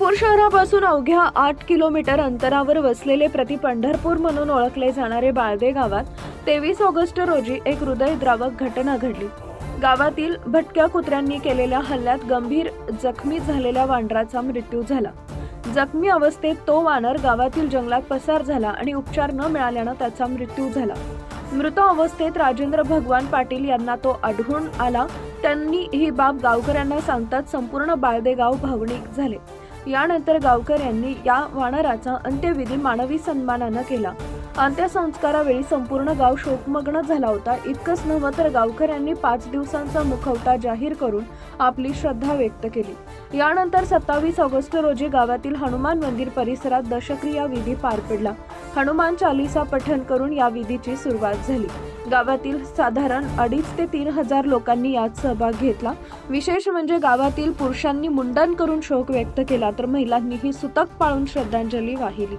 पंढरपूर शहरापासून अवघ्या आठ किलोमीटर अंतरावर वसलेले प्रति पंढरपूर म्हणून ओळखले जाणारे बाळदे गावात तेवीस ऑगस्ट रोजी एक हृदयद्रावक घटना घडली. गावातील भटक्या कुत्र्यांनी केलेल्या हल्ल्यात गंभीर जखमी झालेल्या वानराचा मृत्यू झाला. जखमी अवस्थेत तो वानर गावातील जंगलात पसार झाला आणि उपचार न मिळाल्यानं त्याचा मृत्यू झाला. मृत अवस्थेत राजेंद्र भगवान पाटील यांना तो आढळून आला. त्यांनी ही बाब गावकऱ्यांना सांगताच संपूर्ण बाळदे गाव भावनिक झाले. यानंतर गावकऱ्यांनी या वानराचा अंत्यविधी मानवी सन्मानानं केला. अंत्यसंस्कारावेळी संपूर्ण गाव शोकमग्न झाला होता. इतकंच नव्हं तर गावकऱ्यांनी पाच दिवसांचा मुखवटा जाहीर करून आपली श्रद्धा व्यक्त केली. यानंतर सत्तावीस ऑगस्ट रोजी गावातील हनुमान मंदिर परिसरात दशक्रिया विधी पार पडला. हनुमान चालिसा पठण करून या विधीची सुरुवात झाली. गावातील साधारण अडीच ते तीन हजार लोकांनी यात सहभाग घेतला. विशेष म्हणजे गावातील पुरुषांनी मुंडन करून शोक व्यक्त केला तर महिलांनीही सुतक पाळून श्रद्धांजली वाहिली.